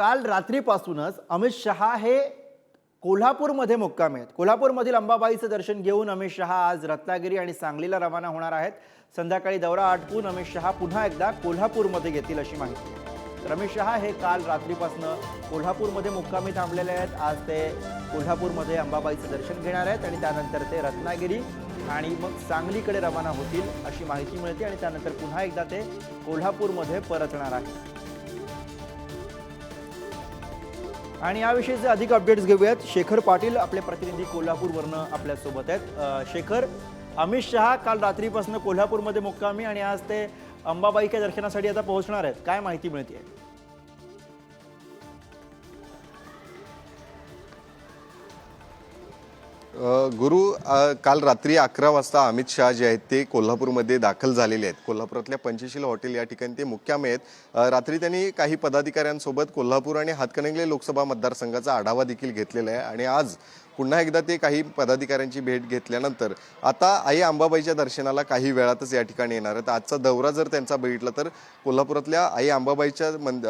काल रात्रीपासूनच अमित शहा हे कोल्हापूरमध्ये मुक्काम आहेत. कोल्हापूरमधील अंबाबाईचं दर्शन घेऊन अमित शहा आज रत्नागिरी आणि सांगलीला रवाना होणार आहेत. संध्याकाळी दौरा आटपून अमित शहा पुन्हा एकदा कोल्हापूरमध्ये घेतील अशी माहिती तर अमित शहा हे काल रात्रीपासून कोल्हापूरमध्ये मुक्कामी थांबलेले आहेत. आज ते कोल्हापूरमध्ये अंबाबाईचं दर्शन घेणार आहेत आणि त्यानंतर ते रत्नागिरी आणि मग सांगलीकडे रवाना होतील अशी माहिती मिळते आणि त्यानंतर पुन्हा एकदा ते कोल्हापूरमध्ये परतणार आहेत. आणि याविषयीचे अधिक अपडेट्स घेऊयात शेखर पाटील आपले प्रतिनिधी कोल्हापूरवरनं आपल्यासोबत आहेत. शेखर अमित शहा काल रात्रीपासून कोल्हापूरमध्ये मुक्कामी आणि आज ते अंबाबाईच्या दर्शनासाठी आता पोहोचणार आहेत. काय माहिती मिळते गुरु काल रात्री अकरा वाजता अमित शहा जे आहेत ते कोल्हापूरमध्ये दाखल झालेले आहेत. कोल्हापुरातल्या पंचशील हॉटेल या ठिकाणी ते मुक्कामी आहेत. रात्री त्यांनी काही पदाधिकाऱ्यांसोबत कोल्हापूर आणि हातकणंगले लोकसभा मतदारसंघाचा आढावा देखील घेतलेला आहे आणि आज पुन्हा एकदा ते काही पदाधिकाऱ्यांची भेट घेतल्यानंतर आता आई आंबाबाईच्या दर्शनाला काही वेळातच या ठिकाणी येणार आहेत. आजचा दौरा जर त्यांचा बघितला तर कोल्हापुरातल्या आई आंबाबाईच्या मंद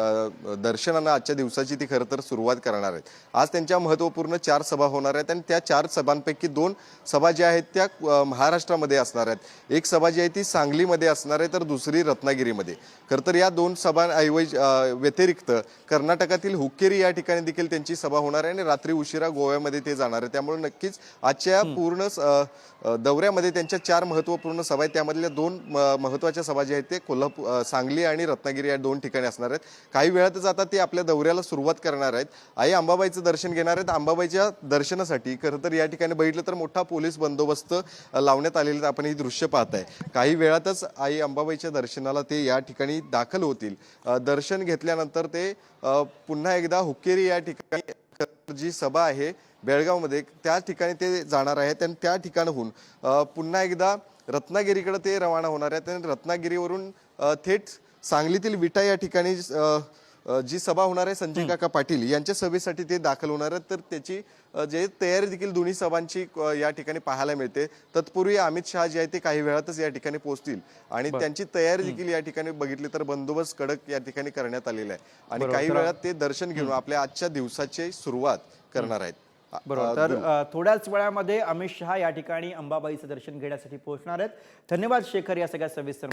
दर्शनानं आजच्या दिवसाची ती खरं तर सुरुवात करणार आहेत. आज त्यांच्या महत्त्वपूर्ण चार सभा होणार आहेत आणि त्या चार सभांपैकी दोन सभा ज्या आहेत त्या महाराष्ट्रामध्ये असणार आहेत. एक सभा जी आहे ती सांगलीमध्ये असणार आहे तर दुसरी रत्नागिरीमध्ये. खरं तर या दोन सभांऐवजी व्यतिरिक्त कर्नाटकातील हुक्केरी या ठिकाणी देखील त्यांची सभा होणार आहे आणि रात्री उशिरा गोव्यामध्ये ते जाणार आहे. त्यामुळे नक्कीच आजच्या पूर्ण दौऱ्यामध्ये त्यांच्या चार महत्त्वपूर्ण सभा आहेत. त्यामधल्या दोन महत्त्वाच्या सभा ज्या आहेत ते कोल्हापूर सांगली आणि रत्नागिरी या दोन ठिकाणी असणार आहेत. काही वेळातच आता ते आपल्या दौऱ्याला सुरुवात करणार आहेत. आई अंबाबाईचं दर्शन घेणार आहेत. अंबाबाईच्या दर्शनासाठी खरं तर या ठिकाणी बघितलं तर मोठा पोलीस बंदोबस्त लावण्यात आलेला आहे. आपण ही दृश्य पाहताय. काही वेळातच आई अंबाबाईच्या दर्शनाला ते या ठिकाणी दाखल होतील. दर्शन घेतल्यानंतर ते पुन्हा एकदा हुक्केरी या ठिकाणी जी सभा आहे बेळगावमध्ये त्या ठिकाणी ते जाणार आहेत आणि त्या ठिकाणाहून पुन्हा एकदा रत्नागिरीकडे ते रवाना होणार आहेत आणि रत्नागिरीवरून थेट सांगलीतील विटा या ठिकाणी जी सभा होणार आहे संजय काका पाटील यांच्या सभेसाठी ते दाखल होणार आहेत. तर त्याची जे तयारी देखील दोन्ही सभांची या ठिकाणी पाहायला मिळते. तत्पूर्वी अमित शहा जे आहे ते काही वेळातच या ठिकाणी पोहोचतील. आणि त्यांची तयारी देखील या ठिकाणी बघितली तर बंदोबस्त कडक या ठिकाणी करण्यात आलेला आहे. आणि काही वेळात ते दर्शन घेऊन आपल्या आजच्या दिवसाची सुरुवात करणार आहेत. बरोबर. तर थोड्याच वेळामध्ये अमित शहा या ठिकाणी अंबाबाईचं दर्शन घेण्यासाठी पोहोचणार आहेत. धन्यवाद शेखर या सगळ्या सविस्तर